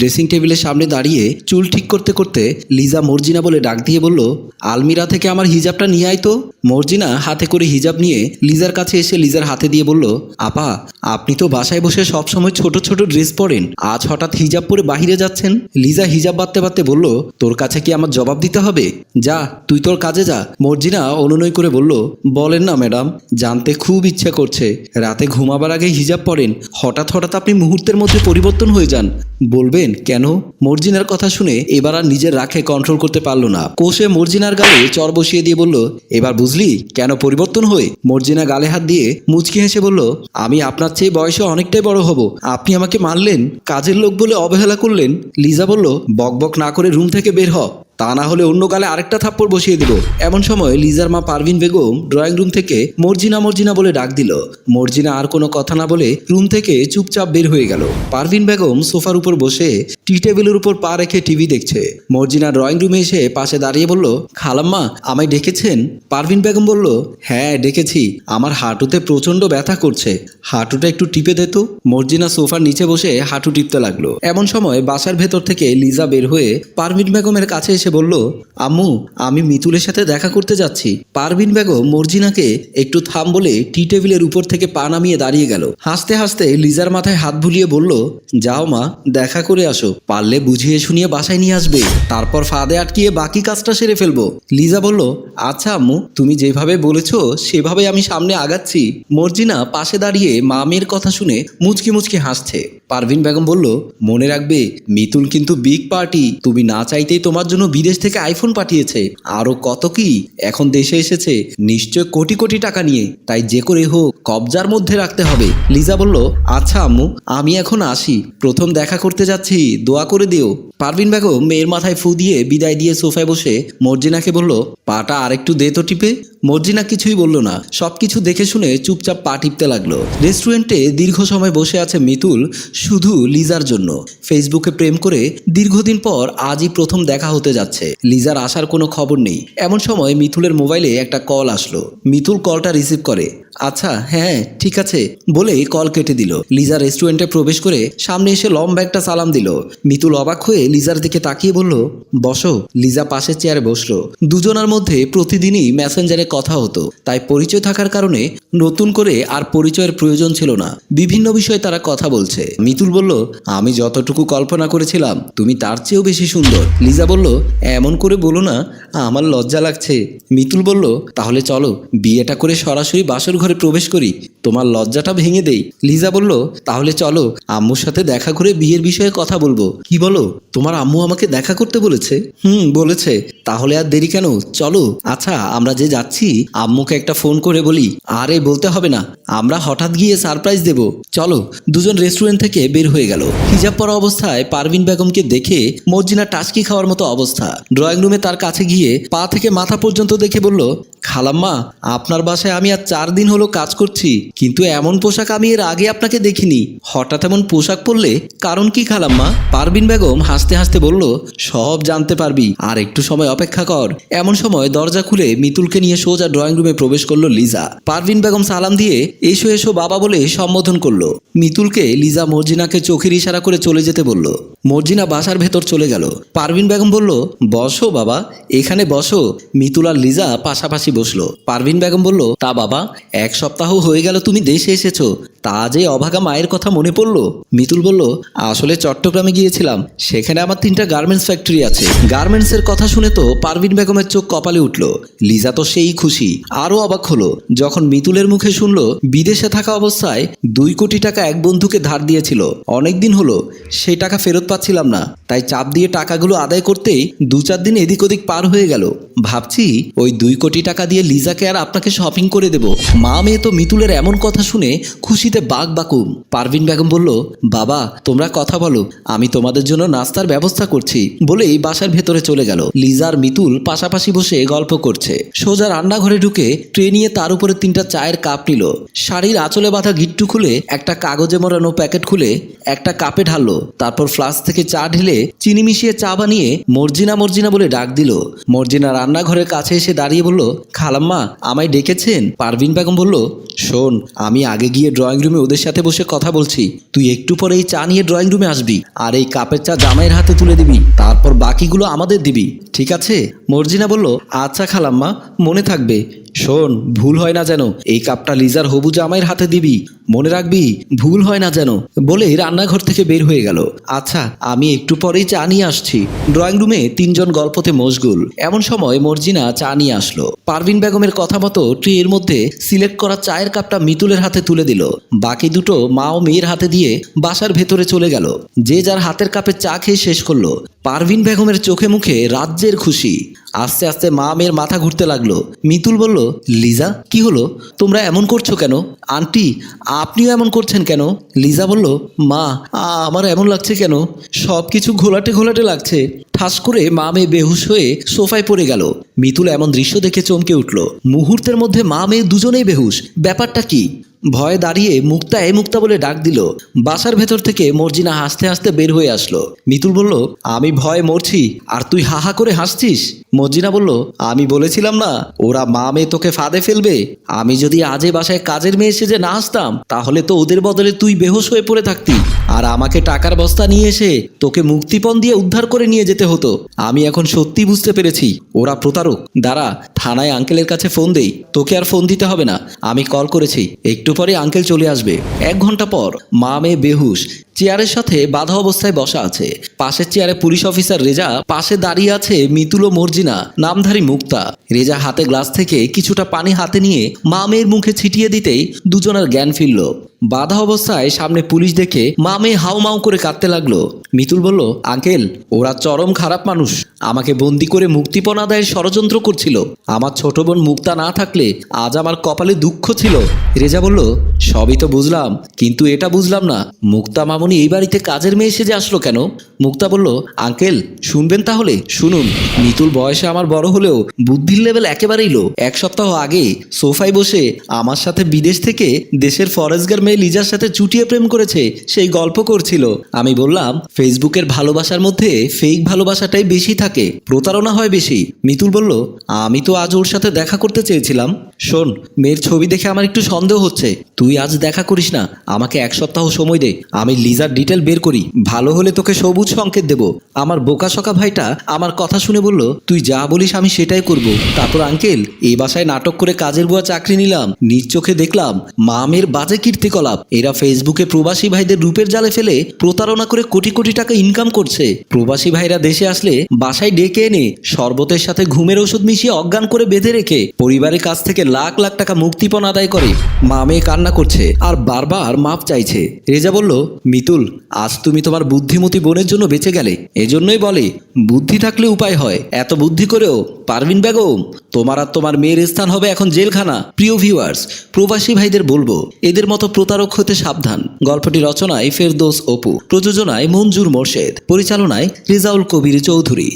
Dressing টেবিলের সামনে দাঁড়িয়ে চুল ঠিক করতে করতে লিজা মর্জিনা বলে ডাক দিয়ে বলল, আলমিরা থেকে আমার হিজাবটা নিয়ে আয় তো। মর্জিনা হাতে করে হিজাব নিয়ে লিজার কাছে এসে লিজার হাতে দিয়ে বলল, আপা, আপনি তো বাসায় বসে সবসময় ছোট ছোট ড্রেস পরেন, আজ হঠাৎ হিজাব পরে বাহিরে যাচ্ছেন? লিজা হিজাব বাঁধতে বাঁধতে বলল, তোর কাছে কি আমার জবাব দিতে হবে? যা, তুই তোর কাজে যা। মর্জিনা অনুনয় করে বলল, বলেন না, ম্যাডাম, জানতে খুব ইচ্ছা করছে, রাতে ঘুমাবার আগে হিজাব পরেন, হঠাৎ হঠাৎ আপনি মুহূর্তের মধ্যে পরিবর্তন হয়ে যান। বলবেন? কেন? মর্জিনার কথা শুনে এবার আর নিজের রাখে কন্ট্রোল করতে পারল না। কোষে মর্জিনার গালে চর বসিয়ে দিয়ে বলল, এবার বুঝলি কেন পরিবর্তন হয়ে? মর্জিনা গালে হাত দিয়ে মুচকি হেসে বলল, আমি আপনার চেয়ে বয়সে অনেকটাই বড় হব। আপনি আমাকে মারলেন, কাজের লোক বলে অবহেলা করলেন। লিজা বলল বক বক না করে রুম থেকে বের হ। তা না হলে অন্য গালে আরেকটা থাপ্পড় বসিয়ে দিব এমন সময় লিজার মা পারভিন বেগম ড্রয়িং রুম থেকে মর্জিনা মর্জিনা বলে ডাক দিল। মর্জিনা আর কোনো কথা না বলে রুম থেকে চুপচাপ বের হয়ে গেল। পারভিন বেগম সোফার উপর বসে টি টেবিলের উপর পা রেখে টিভি দেখছে। মর্জিনা ড্রয়িং রুমে এসে পাশে দাঁড়িয়ে বলল, খালাম্মা, আমায় ডেকেছেন? পারভিন বেগম বলল হ্যাঁ ডেকেছি। আমার হাঁটুতে প্রচণ্ড ব্যথা করছে। হাঁটুটা একটু টিপে দে তো। মর্জিনা সোফার নিচে বসে হাঁটু টিপতে লাগল। এমন সময় বাসার ভেতর থেকে লিজা বের হয়ে পারভিন বেগমের কাছে এসে বলল, আম্মু, আমি মিতুলের সাথে দেখা করতে যাচ্ছি। পারভিন বেগম মর্জিনাকে একটু থাম বলে টি টেবিলের উপর থেকে পা নামিয়ে দাঁড়িয়ে গেল। হাসতে হাসতে লিজার মাথায় হাত বুলিয়ে বলল, যাও মা, দেখা করে আসো। পারলে বুঝিয়ে শুনিয়ে বাসায় নিয়ে আসবে। তারপর ফাঁদে আটকিয়ে বাকি কাজটা সেরে ফেলব। লিজা বলল আচ্ছা আম্মু, তুমি যেভাবে বলেছ, সেভাবে আমি সামনে আগাচ্ছি। মর্জিনা পাশে দাঁড়িয়ে মা মেয়ের কথা শুনে মুচকি মুচকি হাসছে। পারভিন বেগম বলল, মনে রাখবে, মিতুল কিন্তু বিগ পার্টি তুমি না চাইতেই তোমার জন্য বিদেশ থেকে আইফোন পাঠিয়েছে। আরও কত কি? এখন দেশে এসেছে নিশ্চয় কোটি কোটি টাকা নিয়ে। তাই যে করে হোক, কবজার মধ্যে রাখতে হবে। লিজা বলল আচ্ছা আম্মু, আমি এখন আসি। প্রথম দেখা করতে যাচ্ছি, দোয়া করে দিও। পারভিন বেগম মেয়ের মাথায় ফু দিয়ে বিদায় দিয়ে সোফায় বসে মর্জিনাকে বলল, পাটা আরেকটু দে তো টিপে। মর্জিনা কিছুই বলল না। সব কিছু দেখে শুনে চুপচাপ পা টিপতে লাগল। রেস্টুরেন্টে দীর্ঘ সময় বসে আছে মিতুল, শুধু লিজার জন্য। ফেসবুকে প্রেম করে দীর্ঘদিন পর আজই প্রথম দেখা হতে যাচ্ছে। লিজার আসার কোনো খবর নেই। এমন সময় মিথুলের মোবাইলে একটা কল আসলো। মিথুল কলটা রিসিভ করে। আচ্ছা হ্যাঁ ঠিক আছে। বলে কল কেটে দিল। লিজা রেস্টুরেন্টে প্রবেশ করে সামনে এসে লম্বা একটা সালাম দিল। মিতুল অবাক হয়ে লিজার দিকে তাকিয়ে বলল, বসো। লিজা পাশের চেয়ারে বসল। দুজনের মধ্যে প্রতিদিনই মেসেঞ্জারে কথা হতো। তাই পরিচয় থাকার কারণে নতুন করে আর পরিচয়ের প্রয়োজন ছিল না। বিভিন্ন বিষয়ে তারা কথা বলছে। মিতুল বলল, আমি যতটুকু কল্পনা করেছিলাম, তুমি তার চেয়েও বেশি সুন্দর। লিজা বলল, এমন করে বলো না, আমার লজ্জা লাগছে। মিতুল বলল, তাহলে চলো, বিয়েটা করে সরাসরি বাসর ঘরে প্রবেশ করি তোমার লজ্জাটা ভেঙে দেই। লিজা বলল, তাহলে চলো, আম্মুর সাথে দেখা করে বিয়ের বিষয়ে কথা বলব। কি বলো, তোমার আম্মু আমাকে দেখা করতে বলেছে? হুম, বলেছে। তাহলে আর দেরি কেন? চলো আচ্ছা আমরা যে যাচ্ছি, আম্মুকে একটা ফোন করে বলি। আরে, বলতে হবে না। আমরা হঠাৎ গিয়ে সারপ্রাইজ দেব। চলো, দুজন রেস্টুরেন্ট থেকে বের হয়ে গেল। হিজাব পরা অবস্থায় পারভিন বেগমকে দেখে মর্জিনা টাসকি খাওয়ার মতো অবস্থা। ড্রয়িং রুমে তার কাছে গিয়ে পা থেকে মাথা পর্যন্ত দেখে বলল, খালাম্মা, আপনার বাসায় আমি আর চার দিন হলো কাজ করছি। কিন্তু এমন পোশাক আমি এর আগে আপনাকে দেখিনি। হঠাৎ এমন পোশাক পরলে কারণ কি খালাম্মা পারভিন বেগম হাসতে হাসতে বলল, সব জানতে পারবি, আর একটু সময় অপেক্ষা কর। এমন সময় দরজা খুলে মিতুলকে নিয়ে সোজা ড্রয়িং রুমে প্রবেশ করল লিজা। পারভিন বেগম সালাম দিয়ে এসো এসো বাবা বলে সম্বোধন করল। মিতুলকে লিজা মর্জিনাকে চোখের ইশারা করে চলে যেতে বলল। মর্জিনা বাসার ভেতর চলে গেল। পারভিন বেগম বলল, বসো বাবা, এখানে বসো। মিতুল আর লিজা পাশাপাশি বসল। পারভিন বেগম বলল, তা বাবা, এক সপ্তাহ হয়ে গেল তুমি দেশে এসেছ। তা যে অভাগা মায়ের কথা মনে পড়ল? মিতুল বলল, আসলে চট্টগ্রামে গিয়েছিলাম। সেখানে আমার তিনটা গার্মেন্টস ফ্যাক্টরি আছে। গার্মেন্টসের কথা শুনে তো পারভিন বেগমের চোখ কপালে উঠল। লিজা তো সেই খুশি। আরও অবাক হলো, যখন মিতুলের মুখে শুনলো, বিদেশে থাকা অবস্থায় দুই কোটি টাকা এক বন্ধুকে ধার দিয়েছিল। অনেকদিন হলো, সেই টাকা ফেরত পাচ্ছিলাম না। তাই চাপ দিয়ে টাকাগুলো আদায় করতেই দু চার দিন এদিক ওদিক পার হয়ে গেল। ভাবছি, ওই দুই কোটি টাকা দিয়ে লিজাকে আর আপনাকে শপিং করে দেব। মা মেয়ে তো মিতুলের এমন কথা শুনে খুশিতে বাঘ বাকুম। পারভিন বেগম বলল, বাবা, তোমরা কথা বলো। আমি তোমাদের জন্য নাস্তার ব্যবস্থা করছি। বলেই বাসার ভেতরে চলে গেল। লিজার মিতুল পাশাপাশি বসে গল্প করছে। সোজা রান্নাঘরে ঢুকে ট্রে নিয়ে তার উপরে তিনটা চায়ের কাপ নিল। শাড়ির আঁচলে বাঁধা গিট্টু খুলে একটা কাগজে মোড়ানো প্যাকেট খুলে একটা কাপে ঢাললো। তারপর ফ্লাস্ক থেকে চা ঢেলে চিনি মিশিয়ে চা বানিয়ে মর্জিনা মর্জিনা বলে ডাক দিল। মর্জিনা রান্নাঘরের কাছে এসে দাঁড়িয়ে বলল, খালাম্মা, আমায় ডেকেছেন? পারভিন বেগম বলল, শোন, আমি আগে গিয়ে ড্রয়িং রুমে ওদের সাথে বসে কথা বলছি। তুই একটু পরে এই চা নিয়ে ড্রয়িং রুমে আসবি, আর এই কাপের চা জামাইয়ের হাতে তুলে দিবি, তারপর বাকিগুলো আমাদের দিবি, ঠিক আছে? মর্জিনা বলল আচ্ছা খালাম্মা, মনে থাকবে। শোন, ভুল হয় না যেন। এই কাপটা লিজার হবু জামাইয়ের হাতে দিবি। মনে রাখবি, ভুল হয় না যেন, বলে রান্নাঘর থেকে বের হয়ে গেল। আচ্ছা আমি একটু পরেই চা নিয়ে আসছি। ড্রয়িং রুমে তিনজন গল্পতে মশগুল। এমন সময় মর্জিনা চা নিয়ে আসলো। পারভিন বেগমের কথা মতো ট্রের মধ্যে সিলেক্ট করা চায়ের কাপটা মিতুলের হাতে তুলে দিল। বাকি দুটো মা ও মেয়ের হাতে দিয়ে বাসার ভেতরে চলে গেল। যে যার হাতের কাপে চা খেয়ে শেষ করল। পারভিন বেগমের চোখে মুখে রাজ্যের খুশি। আস্তে আস্তে মা মেয়ের মাথা ঘুরতে লাগল। মিতুল বলল, লিজা, কি হলো? তোমরা এমন করছ কেন? আন্টি, আপনিও এমন করছেন কেন? লিজা বলল, মা আমার এমন লাগছে কেন? সব কিছু ঘোলাটে ঘোলাটে লাগছে। ঠাস করে মা মেয়ে বেহুশ হয়ে সোফায় পড়ে গেল। মিতুল এমন দৃশ্য দেখে চমকে উঠল। মুহূর্তের মধ্যে মা মেয়ে দুজনেই বেহুশ। ব্যাপারটা কি? ভয়ে দাঁড়িয়ে মুক্তা এ মুক্তা বলে ডাক দিল। বাসার ভেতর থেকে মর্জিনা হাসতে হাসতে বের হয়ে আসলো। মিতুল বলল, আমি ভয়ে মরছি, আর তুই হাহা করে হাসছিস? মর্জিনা বলল, আমি বলেছিলাম না, ওরা মা মেয়ে তোকে ফাঁদে ফেলবে। আমি যদি আজে বাসায় কাজের মেয়ে এসে যে না আসতাম তাহলে তো ওদের বদলে তুই বেহোশ হয়ে পড়ে থাকতি। আর আমাকে টাকার বস্তা নিয়ে এসে তোকে মুক্তিপণ দিয়ে উদ্ধার করে নিয়ে যেতে হতো। আমি এখন সত্যি বুঝতে পেরেছি, ওরা প্রতারক। দাঁড়া, থানায় আঙ্কেলের কাছে ফোন দেই। তোকে আর ফোন দিতে হবে না। আমি কল করেছি। একটু পরে আঙ্কেল চলে আসবে। এক ঘণ্টা পর মা মেয়ে বেহুশ চেয়ারের সাথে বাধা অবস্থায় বসা আছে। পাশের চেয়ারে পুলিশ অফিসার রেজা, পাশে দাঁড়িয়ে আছে মিতুল ও মর্জিনা, নামধারী মুক্তা। রেজা হাতে গ্লাস থেকে কিছুটা পানি হাতে নিয়ে মা মেয়ের মুখে ছিটিয়ে দিতেই দুজনের জ্ঞান ফিরল। বাধা অবস্থায় সামনে পুলিশ দেখে মা মেয়ে হাউ মাউ করে কাঁদতে লাগল। মিতুল বলল, আঙ্কেল, ওরা চরম খারাপ মানুষ। আমাকে বন্দি করে মুক্তিপণ আদায়ের ষড়যন্ত্র করছিল। আমার ছোট বোন মুক্তা না থাকলে আজ আমার কপালে দুঃখ ছিল। রেজা বলল, সবই তো বুঝলাম, কিন্তু এটা বুঝলাম না। মুক্তা মামনি এই বাড়িতে কাজের মেয়ে এসে যে আসলো কেন? মুক্তা বলল, আঙ্কেল, শুনবেন তাহলে, শুনুন। মিতুল বয়সে আমার বড় হলেও বুদ্ধির লেভেল একেবারেই লো এক সপ্তাহ আগে সোফায় বসে আমার সাথে বিদেশ থেকে দেশের ফরেস্টগার মেয়ে লিজার সাথে চুটিয়ে প্রেম করেছে, সেই গল্প করছিল। আমি বললাম, ফেসবুকের ভালোবাসার মধ্যে ফেক ভালোবাসাটাই বেশি থাকে, প্রতারণা হয় বেশি। মিতুল বলল, আমি তো আজ ওর সাথে দেখা করতে চেয়েছিলাম। শোন, মেয়ের ছবি দেখে আমার একটু সন্দেহ হচ্ছে। তুই আজ দেখা করিস না, আমাকে এক সপ্তাহ সময় দে, আমি লিজার ডিটেল বের করি। ভালো হলে তোকে সবুজ সংকেত দেব। আমার বোকাশোকা ভাইটা আমার কথা শুনে বলল, তুই যা বলিস আমি সেটাই করব। তারপর আঙ্কেল এই বাসায় নাটক করে কাজের বুয়া চাকরি নিলাম, নিজ চোখে দেখলাম মামের বাজে কীর্তিকলাপ। এরা ফেসবুকে প্রবাসী ভাইদের রূপের জালে ফেলে প্রতারণা করে কোটি কোটি টাকা ইনকাম করছে। প্রবাসী ভাইরা দেশে আসলে বাসায় ডেকে এনে, শরবতের সাথে ঘুমের ওষুধ মিশিয়ে অজ্ঞান করে বেঁধে রেখে, পরিবারের কাছ থেকে লাখ লাখ টাকা মুক্তিপণ আদায় করে। মা মেয়ে কান্না করছে আর বারবার মাপ চাইছে। রেজা বলল, মিতুল, আজ তুমি তোমার বুদ্ধিমতী বোনের জন্য বেঁচে গেলে। এজন্যই বলে, বুদ্ধি থাকলে উপায় হয়। এত বুদ্ধি করেও পারভিন বেগম, তোমার আর তোমার মেয়ের স্থান হবে এখন জেলখানা। প্রিয় ভিউয়ার্স প্রবাসী ভাইদের বলব, এদের মতো প্রতারক হতে সাবধান। গল্পটি রচনায় ফেরদোস অপু, প্রযোজনায় মঞ্জুর মোর্শেদ, পরিচালনায় রেজাউল কবির চৌধুরী।